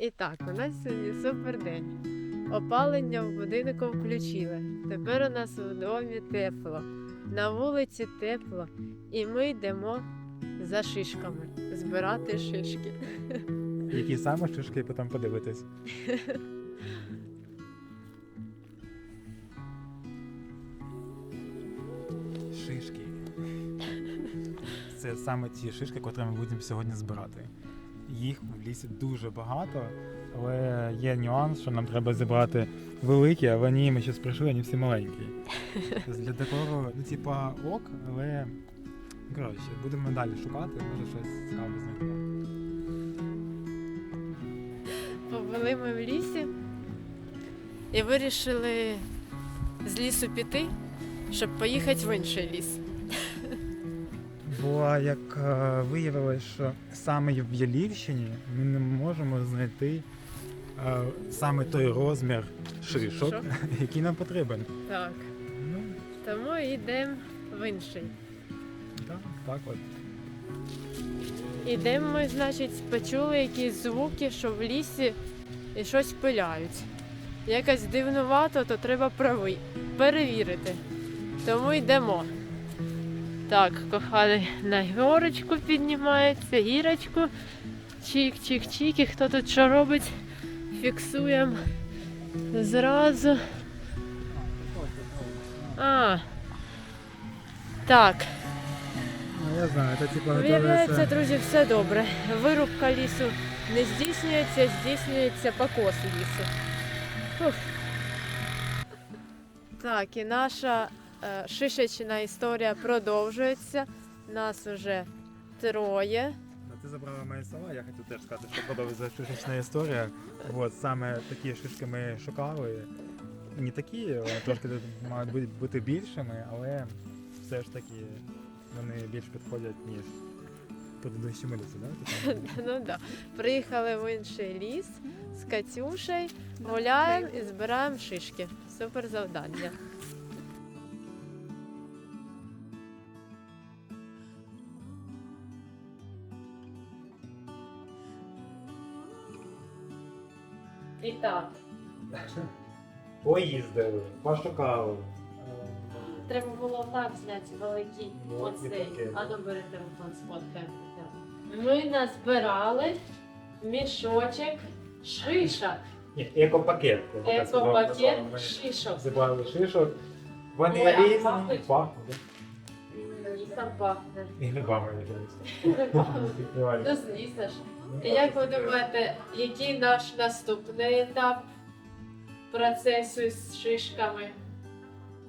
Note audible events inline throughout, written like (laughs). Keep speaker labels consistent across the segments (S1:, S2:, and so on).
S1: І так, у нас сьогодні супер день. Опалення в будинку включили. Тепер у нас у домі тепло, на вулиці тепло, і ми йдемо за шишками збирати шишки. (laughs)
S2: Які саме шишки потім подивитись. Шишки. Це саме ті шишки, котрі ми будемо сьогодні збирати. Їх в лісі дуже багато, але є нюанс, що нам треба зібрати великі, а вони ми зараз прийшли, вони всі маленькі. Тобто (laughs) Для декору, ну, типа ок, але коротше, будемо далі шукати, може щось цікаве знайдемо.
S1: Побули ми в лісі і вирішили з лісу піти, щоб поїхати в інший ліс.
S2: Бо як е, виявилось, що саме в Ялівщині ми не можемо знайти е, саме той розмір шишок,
S1: Шишок. (laughs)
S2: який нам потрібен.
S1: Так.
S2: Ну,
S1: Тому йдемо в інший.
S2: так, так от.
S1: Ідемо ми, значить, почули якісь звуки, що в лісі і щось пиляють. Якось дивнувато, то треба прави... перевірити. Тому йдемо. Так, коханий на горочку піднімається, гірочку. Чик-чик-чик. І хто тут що робить? Фіксуємо зразу. А. Так.
S2: Ну, я знаю, це типу
S1: Виявляється, друзі, все добре. Вирубка лісу не здійснюється, здійснюється покос лісу. Фух. Так, і наша шишечна історія продовжується. Нас уже троє.
S2: Ти забрала мої слова, я хотів теж сказати, що подобається шишечна історія. От саме такі шишки ми шукали. Не такі, вони трошки мають бути- більшими, але все ж таки вони більш підходять, ніж предыдущі лісі, да? Ти (laughs)
S1: Ну да. Приїхали в інший ліс з Катюшею, гуляємо і збираємо шишки. Супер завдання. І так,
S2: Поїздили, пошукали.
S1: треба було так зняти великий
S2: Ну,
S1: оцей.
S2: таке.
S1: А бери телефон, сфоткаємо. Ми назбирали мішочок шишок.
S2: Ні, екопакет.
S1: Екопакет шишок.
S2: Зібрали шишок. Вони
S1: а
S2: різні,
S1: пахнуть?
S2: пахнуть.
S1: Лісом пахне.
S2: І грибами (laughs) відкривають.
S1: Ну, звісно ж. І Як ви думаєте, який наш наступний етап процесу з шишками?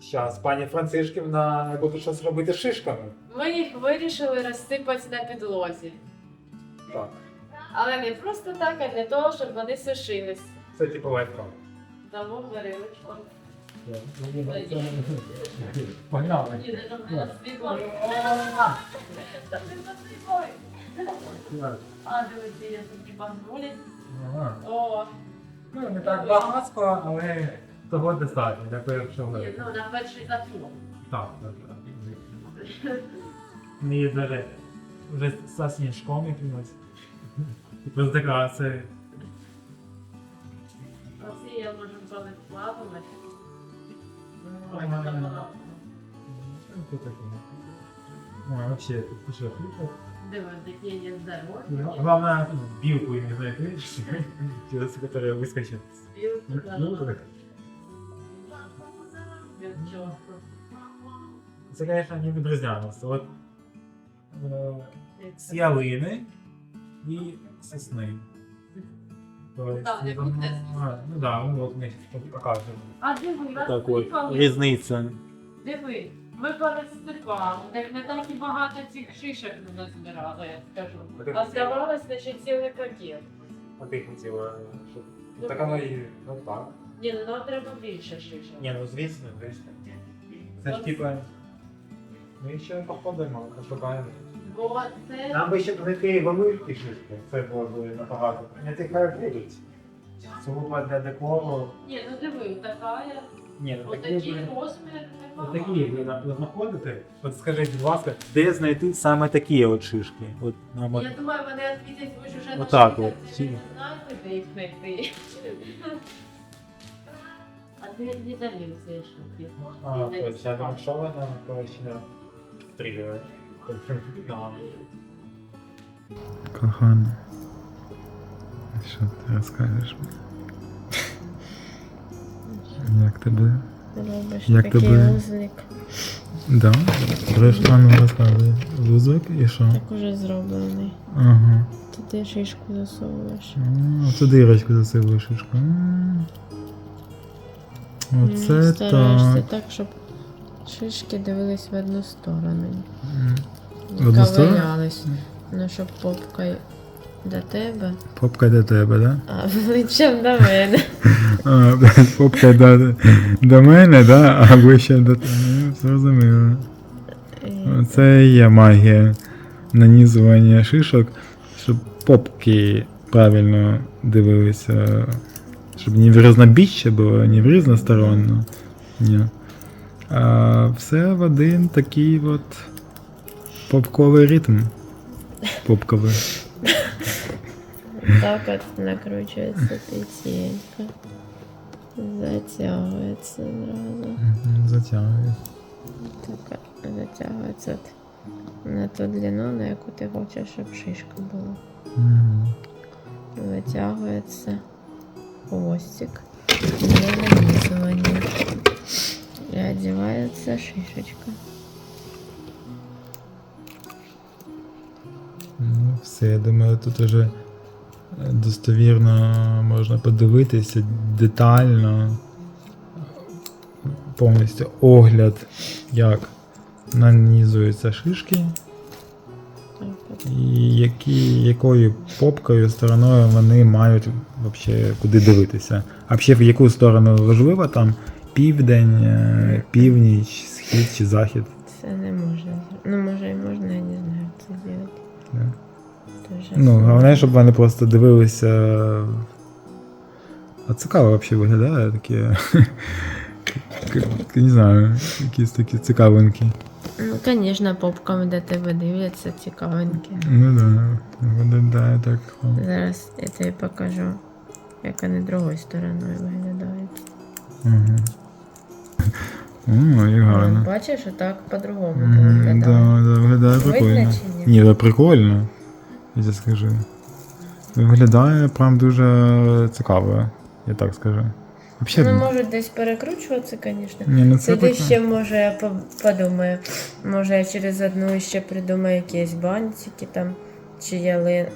S2: Зараз пані Францишківна буде щось робити з шишками.
S1: Ми їх вирішили розсипати на підлозі.
S2: Так.
S1: Але не просто так, а для того, щоб вони сушились.
S2: Це типу легко.
S1: Тому варилочку.
S2: Погнали.
S1: Їде до А, дивіться, я тут багнулі.
S2: Ага.
S1: О,
S2: Ну, не так багато, але того достатньо для першого.
S1: ні, ну на перший зафільм.
S2: Так, так, так. Мені даже вже со сніжком якимось. Типу з декорацією.
S1: Оці я можу коли плавати.
S2: Що таке? Ой, вообще, ти що, хліб?
S1: Такі.
S2: Главное, билку не знайти, через которую выскочит. Ну,
S1: да.
S2: Це, конечно, не відрізняється. От е, з ялини і сосни. Тобто,
S1: Так,
S2: ну, ну ну от ми тут.
S1: А диви,
S2: Так от, різниця.
S1: Диви, ми пересипали. Так не так і багато цих шишок ми назбирали, я скажу. А здавалось, що цілий пакет.
S2: А ти хотіла, щоб...
S1: Ну,
S2: Так воно і, ну так.
S1: Ні, ну нам треба більше шишок.
S2: Ні, ну звісно, звісно. Це ж типа... Ми ще походимо, пошукаємо.
S1: Бо це
S2: Нам би ще знайти великі шишки, це було б набагато. Не ті будуть. сугубо для декору.
S1: Ні, ну диви, така.
S2: Ні, ну такі,
S1: розмір.
S2: такі ви на- ви знаходите. От скажіть, будь ласка, де знайти саме такі от шишки? От нам от-
S1: Я думаю, вони відвідять, ви ж вже
S2: Отак
S1: нашли,
S2: от.
S1: ви не знаєте, де їх знайти. А ти не ці штуки.
S2: А, тобто я думаю, що вона коротше тригери. (laughs) Кохана. Що ти розкажеш? Як тебе?
S1: Робиш
S2: Як
S1: такий
S2: тебе?
S1: узлик.
S2: Да? Анну розказує. Вузок і що?
S1: Так уже зроблений.
S2: Ага.
S1: Туди шишку засовуєш.
S2: А, Це дирочку шишку. М. Оце
S1: Стараєшся
S2: так.
S1: так, щоб шишки дивились в одну сторону.
S2: М. В одну сторону?
S1: ковирялись. Ну, щоб попка до тебе,
S2: Попка до тебе, да?
S1: а (laughs) обличчям до мене. (laughs)
S2: А, (laughs) попка до, до мене, да? А ближче до тебе. Ну, Зрозуміло. Це і є магія нанізування шишок, щоб попки правильно дивилися, щоб не в різнобіччя було, не в різносторонно. Ні. А все в один такий от попковий ритм. Попковий.
S1: Так от накручується тихенько. Затягується одразу.
S2: Мгм, Затягує.
S1: Так затягується на ту длину, на яку ти хочеш, щоб шишка була.
S2: Мгм.
S1: Витягується хвостик для нанизывания. І одівається шишечка.
S2: Ну, все, я думаю, тут уже достовірно можна подивитися детально, повністю огляд, як нанізуються шишки, і які, якою попкою, стороною вони мають вообще куди дивитися. А ще в яку сторону важливо там південь, е, північ, схід чи захід.
S1: Це не можна. Ну, сложно.
S2: головне, щоб вони просто дивилися. А цікаво взагалі виглядає таке. (laughs) Не знаю, якісь такі цікавинки.
S1: Ну, звісно, попками до тебе дивляться цікавенькі.
S2: Ну да, виглядає так.
S1: Зараз я тобі покажу, як вони другою стороною виглядають.
S2: Угу. О, як гарно.
S1: Бачиш, отак по-другому виглядає.
S2: Да, да, виглядає прикольно.
S1: ні?
S2: Це прикольно. Я тебе скажу. Виглядає прям дуже цікаво, я так скажу. Взагалі,
S1: Ну, може десь перекручуватися, звісно.
S2: ні, ну це прикольно.
S1: ще може я подумаю. Може я через одну ще придумаю якісь бантики там, чи яли,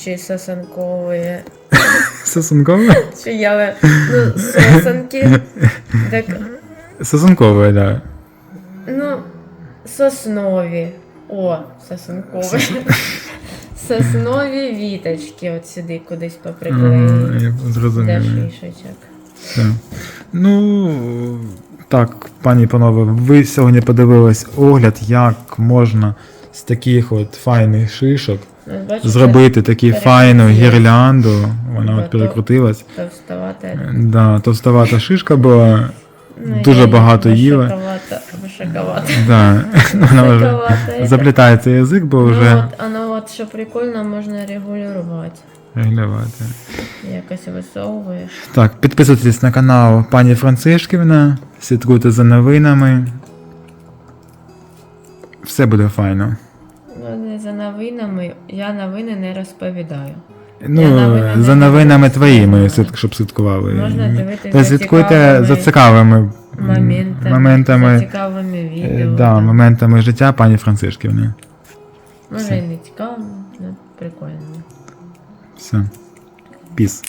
S1: чи сосанкові, (laughs)
S2: Сосункове?
S1: чи яли, ну, сосанки. (laughs) Так,
S2: Сосункове, да.
S1: ну, соснові. О, сосанкові. Соснові віточки от сюди кудись
S2: Ага,
S1: поприклеїть.
S2: я зрозумів. Так. Ну, так, пані і панове, ви сьогодні подивились огляд, як можна з таких от файних шишок
S1: Ну, бачите,
S2: зробити таку файну гірлянду. Вона от
S1: Готов.
S2: перекрутилась.
S1: Товстовата.
S2: Да, товстовата шишка була.
S1: Ну,
S2: Дуже багато їла. Да. (laughs) Заплітається язик, бо
S1: Ну,
S2: вже
S1: от, оно от, що прикольно, можна регулювати.
S2: регулювати.
S1: Якось висовуєш.
S2: Так, підписуйтесь на канал пані Францишківна, слідкуйте за новинами. Все буде файно.
S1: Ну, не за новинами. Я новини не розповідаю.
S2: Ну,
S1: не
S2: за новинами твоїми, щоб слідкували.
S1: Можна дивитися
S2: Та
S1: за
S2: слідкуйте
S1: цікавими
S2: за цікавими
S1: Моментами,
S2: моментами,
S1: за цікавими
S2: е,
S1: відео.
S2: да, моментами життя пані Францишківни.
S1: Може і не цікаво, прикольно.
S2: Все. Піс.